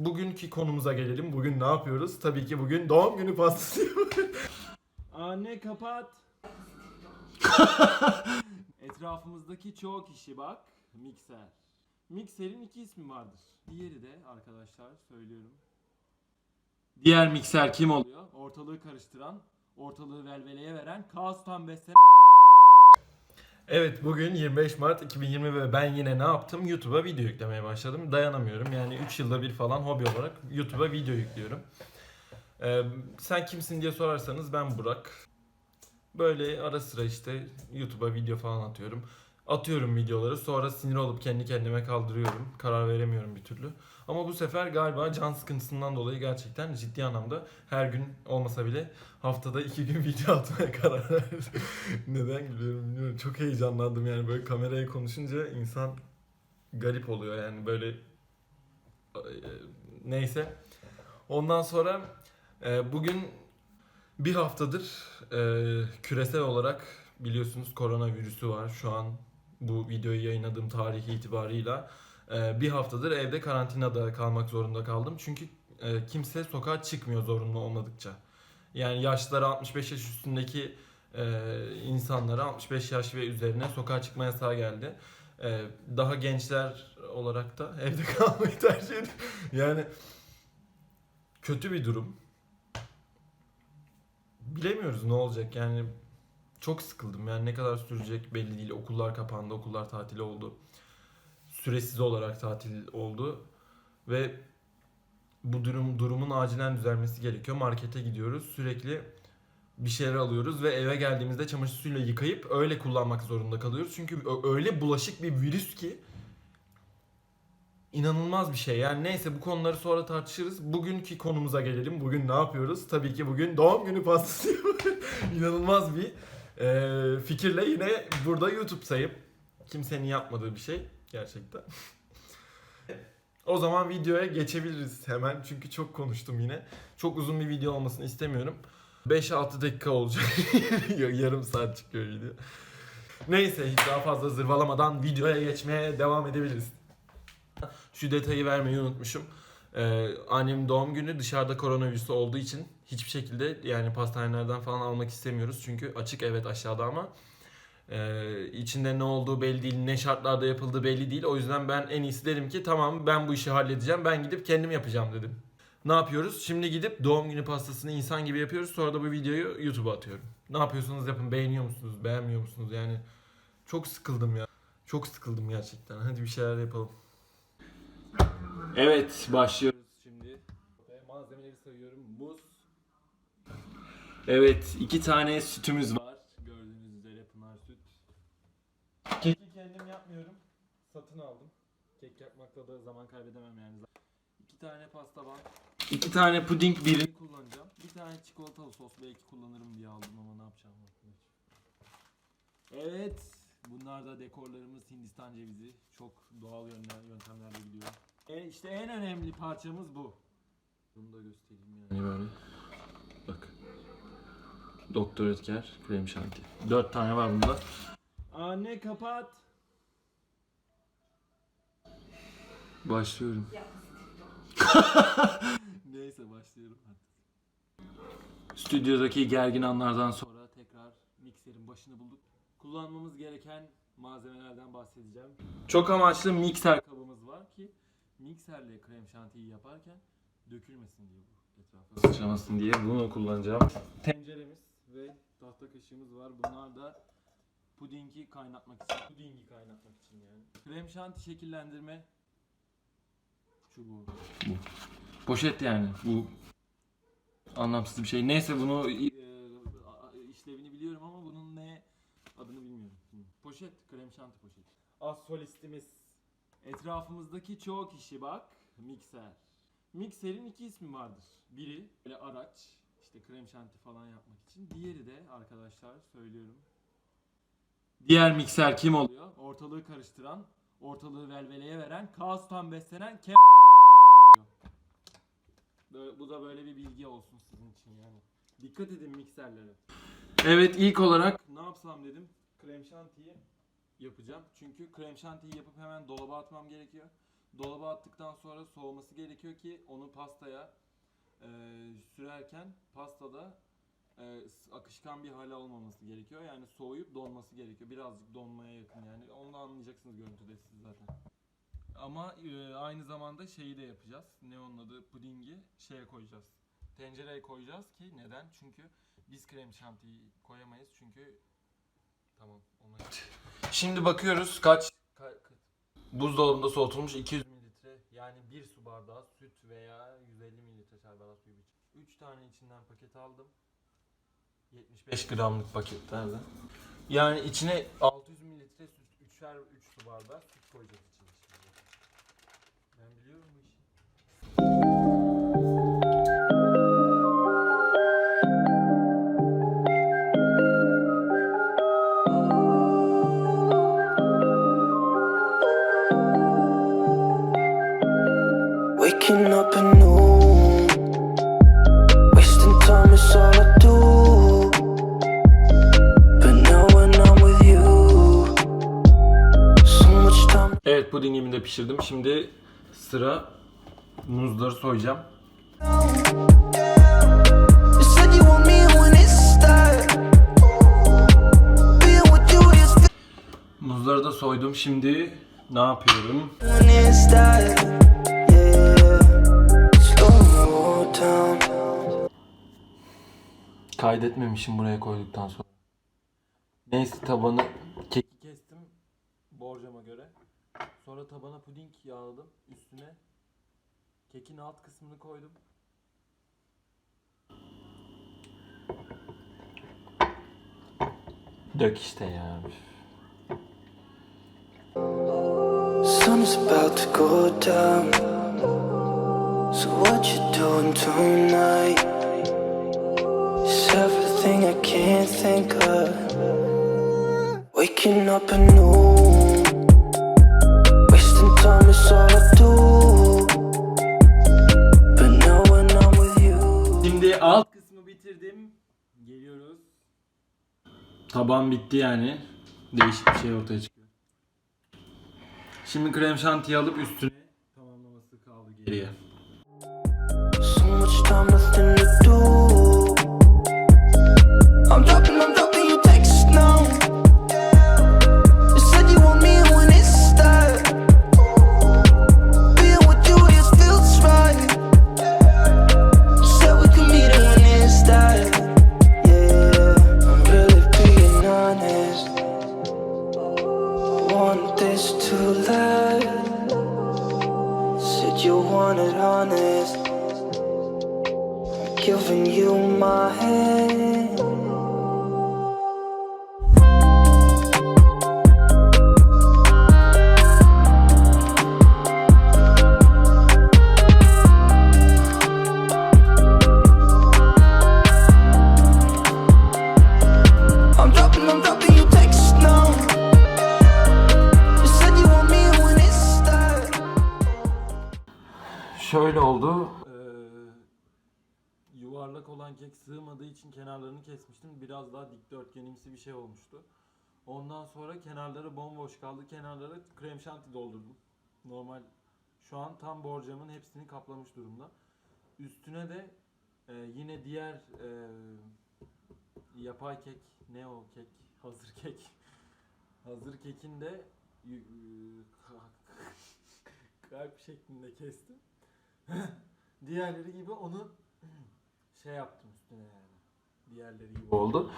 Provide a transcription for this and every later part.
Bugünkü konumuza gelelim. Bugün ne yapıyoruz? Tabii ki bugün doğum günü pastası yapıyoruz. Anne kapat. Etrafımızdaki çoğu kişi bak mikser. Mikserin iki ismi vardır. Diğeri de arkadaşlar söylüyorum. Diğer mikser kim oluyor? Ortalığı karıştıran, ortalığı velveleye veren, kaostan beslenen Evet bugün 25 Mart 2020 ve ben yine ne yaptım? YouTube'a video yüklemeye başladım. Dayanamıyorum. Yani 3 yılda bir falan hobi olarak YouTube'a video yüklüyorum. Ee, sen kimsin diye sorarsanız ben Burak. Böyle ara sıra işte YouTube'a video falan atıyorum. Atıyorum videoları sonra sinir olup kendi kendime kaldırıyorum. Karar veremiyorum bir türlü. Ama bu sefer galiba can sıkıntısından dolayı gerçekten ciddi anlamda her gün olmasa bile haftada iki gün video atmaya karar verdim. Neden gülüyorum bilmiyorum. Çok heyecanlandım yani böyle kameraya konuşunca insan garip oluyor yani böyle e, neyse. Ondan sonra e, bugün bir haftadır e, küresel olarak biliyorsunuz koronavirüsü var. Şu an bu videoyu yayınladığım tarihi itibarıyla e, bir haftadır evde karantinada kalmak zorunda kaldım. Çünkü e, kimse sokağa çıkmıyor zorunlu olmadıkça. Yani yaşları 65 yaş üstündeki e, insanlara 65 yaş ve üzerine sokağa çıkma yasağı geldi. Daha gençler olarak da evde kalmayı tercih ediyor. Yani kötü bir durum. Bilemiyoruz ne olacak yani çok sıkıldım yani ne kadar sürecek belli değil. Okullar kapandı, okullar tatil oldu. Süresiz olarak tatil oldu ve bu durum durumun acilen düzelmesi gerekiyor. Markete gidiyoruz. Sürekli bir şeyler alıyoruz ve eve geldiğimizde çamaşır suyuyla yıkayıp öyle kullanmak zorunda kalıyoruz. Çünkü öyle bulaşık bir virüs ki inanılmaz bir şey. Yani neyse bu konuları sonra tartışırız. Bugünkü konumuza gelelim. Bugün ne yapıyoruz? Tabii ki bugün doğum günü pastası. İnanılmaz bir e, fikirle yine burada YouTube sayıp kimsenin yapmadığı bir şey gerçekten. O zaman videoya geçebiliriz hemen çünkü çok konuştum yine. Çok uzun bir video olmasını istemiyorum. 5-6 dakika olacak. Yarım saat çıkıyor video. Neyse hiç daha fazla zırvalamadan videoya geçmeye devam edebiliriz. Şu detayı vermeyi unutmuşum. Ee, annemin doğum günü dışarıda koronavirüsü olduğu için hiçbir şekilde yani pastanelerden falan almak istemiyoruz. Çünkü açık evet aşağıda ama ee, içinde ne olduğu belli değil, ne şartlarda yapıldığı belli değil. O yüzden ben en iyisi dedim ki tamam ben bu işi halledeceğim. Ben gidip kendim yapacağım dedim. Ne yapıyoruz? Şimdi gidip doğum günü pastasını insan gibi yapıyoruz. Sonra da bu videoyu YouTube'a atıyorum. Ne yapıyorsunuz yapın. Beğeniyor musunuz? Beğenmiyor musunuz? Yani çok sıkıldım ya. Çok sıkıldım gerçekten. Hadi bir şeyler yapalım. Evet başlıyoruz şimdi. Malzemeleri sayıyorum. Muz. Evet iki tane sütümüz var. Gördüğünüz üzere Pınar süt. Keki kendim yapmıyorum. Satın aldım. Kek yapmakta da zaman kaybedemem yani. İki tane pasta var. İki tane puding birini kullanacağım. Bir tane çikolatalı sos belki kullanırım diye aldım ama ne yapacağım bakın. Evet. Bunlar da dekorlarımız Hindistan cevizi. Çok doğal yöntemlerle gidiyor. E işte en önemli parçamız bu. Bunu da göstereyim yani. Hani böyle. Doktor Ötker krem şanti. Dört tane var bunda. Anne kapat. Başlıyorum. Neyse başlıyorum artık. Stüdyodaki gergin anlardan sonra tekrar mikserin başını bulduk. Kullanmamız gereken malzemelerden bahsedeceğim. Çok amaçlı mikser kabımız var ki mikserle krem şantiyi yaparken dökülmesin diye bu etrafa sıçramasın diye bunu kullanacağım. Tenceremiz ve tahta kaşığımız var. Bunlar da pudingi kaynatmak için. Pudingi kaynatmak için yani. Krem şanti şekillendirme çubuğu. Bu. Poşet yani. Bu anlamsız bir şey. Neyse bunu e, işlevini biliyorum ama bunun ne adını bilmiyorum. Poşet, krem şanti poşeti. Az solistimiz. Etrafımızdaki çoğu kişi bak mikser. Mikserin iki ismi vardır. Biri böyle araç, işte krem şanti falan yapmak için. Diğeri de arkadaşlar söylüyorum. Diğer mikser kim oluyor? Ortalığı karıştıran, ortalığı velveleye veren, kaostan beslenen ke Böyle- Bu da böyle bir bilgi olsun sizin için yani. Dikkat edin mikserlere. Evet ilk olarak ne yapsam dedim. Krem şantiyi yapacağım. Çünkü krem şantiyi yapıp hemen dolaba atmam gerekiyor. Dolaba attıktan sonra soğuması gerekiyor ki onu pastaya e, sürerken pastada e, akışkan bir hale olmaması gerekiyor. Yani soğuyup donması gerekiyor. Birazcık donmaya yakın yani. Onu da anlayacaksınız görüntüde siz zaten. Ama e, aynı zamanda şeyi de yapacağız. Ne onun adı? Pudingi şeye koyacağız. Tencereye koyacağız ki neden? Çünkü biz krem şantiyi koyamayız çünkü tamam ona. Şimdi bakıyoruz kaç ka- ka- buzdolabında soğutulmuş 200 mililitre yani bir su bardağı süt veya 150 mililitre bardağı suyu için. 3 tane içinden paket aldım. 75 gramlık paketlerden. Yani içine 600 mililitre süt, 3'er 3 su bardağı süt koyacağız pudingimi de pişirdim. Şimdi sıra muzları soyacağım. Muzları da soydum. Şimdi ne yapıyorum? Kaydetmemişim buraya koyduktan sonra. Neyse tabanı keki kestim borcama göre. Sonra tabana puding yağladım. Üstüne kekin alt kısmını koydum. Dök işte ya. Sun is about to go down. So what you doing tonight? It's everything I can't think of. Waking up anew. Şimdi alt kısmı bitirdim. Geliyoruz. Taban bitti yani. Değişik bir şey ortaya çıkıyor. Şimdi krem şantiyi alıp üstüne tamamlaması kaldı geriye. So much time, nothing to do. To last. Said you wanted honest. Giving you my hand. Şöyle oldu. yuvarlak olan kek sığmadığı için kenarlarını kesmiştim. Biraz daha dikdörtgenimsi bir şey olmuştu. Ondan sonra kenarları bomboş kaldı. Kenarlara krem şanti doldurdum. Normal şu an tam borcamın hepsini kaplamış durumda. Üstüne de e, yine diğer e, yapay kek ne o kek hazır kek hazır kekin de y- kalp şeklinde kestim. Diğerleri gibi onu şey yaptım üstüne yani. Diğerleri gibi oldu.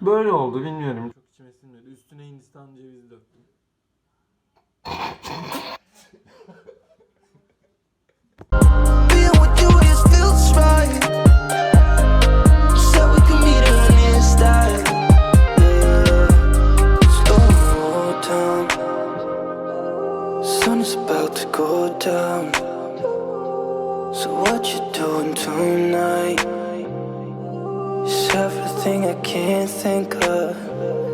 Böyle oldu bilmiyorum. Çok içime sinmedi. Üstüne Hindistan cevizi döktüm. About to go down. So what you doing tonight? It's everything I can't think of.